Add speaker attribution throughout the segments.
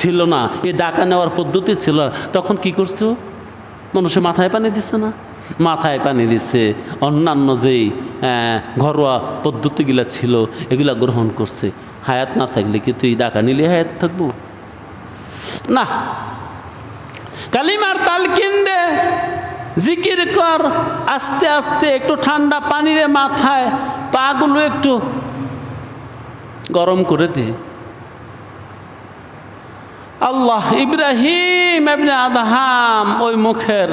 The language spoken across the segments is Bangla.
Speaker 1: ছিল না, এই ডাকা নেওয়ার পদ্ধতি ছিল, তখন কি করছ? মানুষের মাথায় পানি দিচ্ছে না? মাথায় পানি দিচ্ছে অন্যান্য যেই ঘরোয়া পদ্ধতিগুলা ছিল, এগুলা গ্রহণ করছে। হায়াত না থাকলে কি তুই ডাকা নিলে হায়াত থাকব? না। কালিমার তালকিন দে জিকির কর, আস্তে আস্তে একটু ঠান্ডা পানিরে মাথায়, পাগুলো একটু গরম করে দে। আল্লাহ ইব্রাহিম এমনি আদহাম ওই মুখের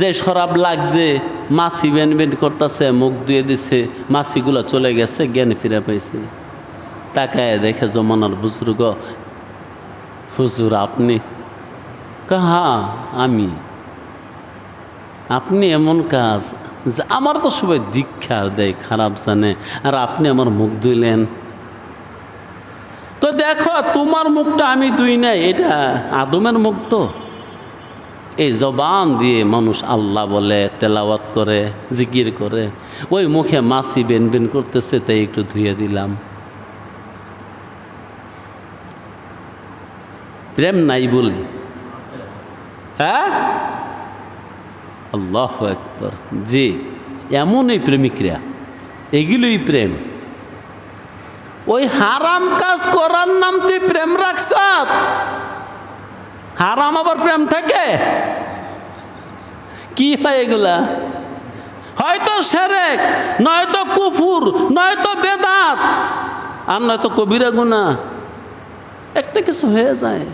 Speaker 1: যে শরাব লাগছে, মাছি বেন বেন করতেছে, মুখ ধুয়ে দিছে, মাছিগুলো চলে গেছে, জ্ঞান ফিরে পাইছে। তাকায় দেখে জমানার বুজুর্গ, হুজুর, আপনি কাহা? আমি? আপনি এমন কাজ, যে আমার তো সবাই দীক্ষা দেয়, খারাপ জানে, আর আপনি আমার মুখ ধুইলেন। দেখো, তোমার মুখটা আমি দুই নাই, এটা আদমের মুখ তো। এই জবান দিয়ে মানুষ আল্লাহ বলে, তেলাওয়াত করে, জিকির করে, ওই মুখে মাছি বেন বেন করতেছে, তাই একটু ধুয়ে দিলাম। প্রেম নাই বলে। হ্যাঁ? আল্লাহ একবার জি, এমনই প্রেমিকরা, এগুলোই প্রেম। ওই হারাম কাজ করার নাম তুই প্রেম রাখছ? হারাম আবার প্রেম থাকে? কি হয় এগুলা? হয়তো সেরেক, নয়তো কুফুর, নয়তো বেদাত, আর নয়তো কবিরা গুণা। একটা কিছু হয়ে যায়।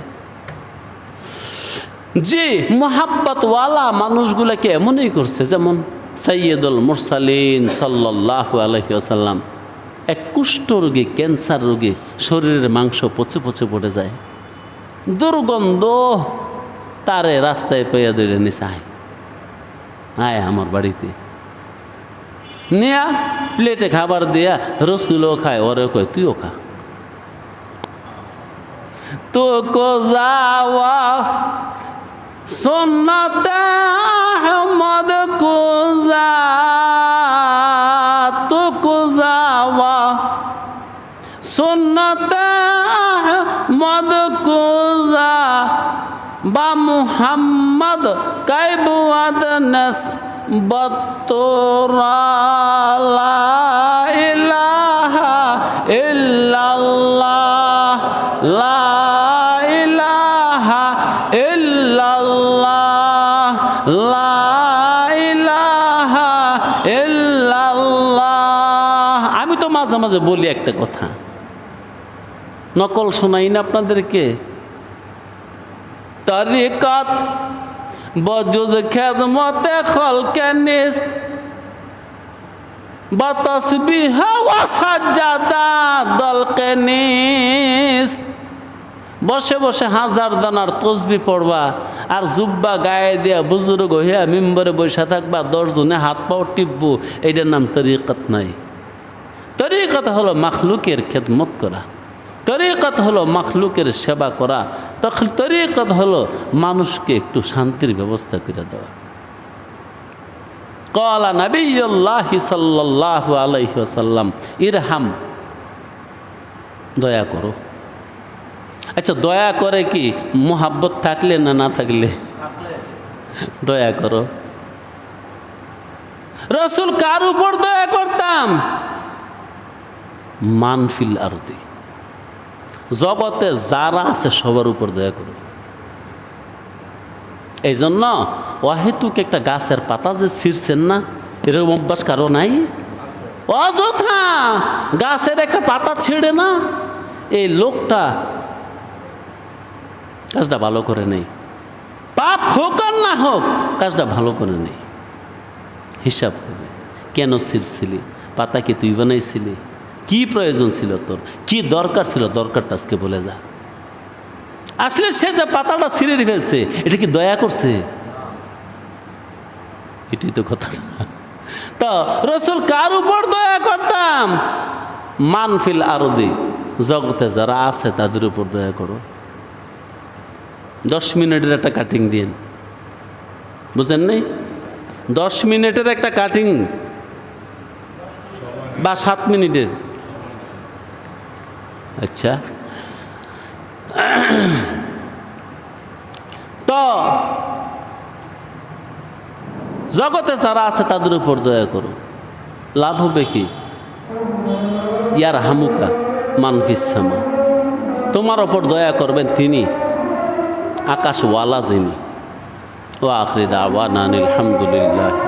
Speaker 1: জি, মোহাব্বতওয়ালা মানুষগুলাকে এমনই করছে, যেমন সৈয়দুল মুরসালিন সাল্লাহ আলহি আসাল্লাম এক কুষ্ঠ রোগী, ক্যান্সার রোগী শরীরের মাংস পচে পচে পড়ে যায়। দুর্গন্ধ তারে রাস্তায় পেয়ে ধরে নিছে, আয়। আমার বাড়িতে। নেয়া প্লেটে খাবার দিয়া রসুলও খায়, ওরে কয়, তুইও খা। তো যাওয়া সুন্নতে বা মুহাম্মদ কাইবুয়াদ নস বতরা লা ইলাহা ইল্লাল্লাহ, লা ইলাহা ইল্লাল্লাহ, লা ইলাহা ইল্লাল্লাহ। আমি তো মাঝে মাঝে বলি একটা কথা। নকল শোনাই না আপনাদেরকে। তরিকত বজুজ খেদমতে খলকে নিস্ত বতসবিহ ওয়াসাজ্জাদা দলকে নিস্ত বসে বসে হাজার দানার তসবি পড়বা আর জুব্বা গায়ে দিয়া বুজুর্গ হইয়া মেম্বারে বসে থাকবা, দশজনে হাত পাও টিপবো, এইটার নাম তরিকত নাই। তরিকত হলো মাখলুকের খেদমত করা। তরিকত হলো মাখলুকের সেবা করা। তখন তরিকত হলো মানুষকে একটু শান্তির ব্যবস্থা করে দেওয়া। কলা নবীল্লাহি সাল্লাহ আলহিসাল্লাম ইরহাম, দয়া করো। আচ্ছা দয়া করে কি মোহাব্বত থাকলে না না থাকলে? দয়া করো। রসুল কার উপর দয়া করতাম? মানফিল আরতি জগতে যারা আছে, সবার উপর দয়া করো এই জন্য অহেতুক একটা গাছের পাতা যে ছিঁড়ছেন না, এরকম অভ্যাস কারও নাই? অযথা! গাছের একটা পাতা ছিঁড়ে না। এই লোকটা কাজটা ভালো করে নেই। পাপ হোক আর না হোক, কাজটা ভালো করে নেই। হিসাব হবে, কেন ছিঁড়ছিলি? পাতা কি তুই বানাইছিলি? কি প্রয়োজন ছিল তোর? কি দরকার ছিল? দরকারটা আজকে বলে যা। আসলে সে যে পাতাটা ছিঁড়ে ফেলছে, এটা কি দয়া করছে? এটাই তো কথা তো রসুল কার উপর দয়া করতাম? মানফিল আরদি, জগতে যারা আছে তাদের উপর দয়া করো। দশ মিনিটের একটা কাটিং দিন বুঝেন নাই? দশ মিনিটের একটা কাটিং বা সাত মিনিটের। আচ্ছা। তো, জগতে যারা আছে তাদের উপর দয়া করো। লাভ হবে কি? ইয়ার হামুকা মানফিসামা তোমার ওপর দয়া করবেন তিনি, আকাশওয়ালা যিনি। ও আখরি দাওয়ান আলহামদুলিল্লাহ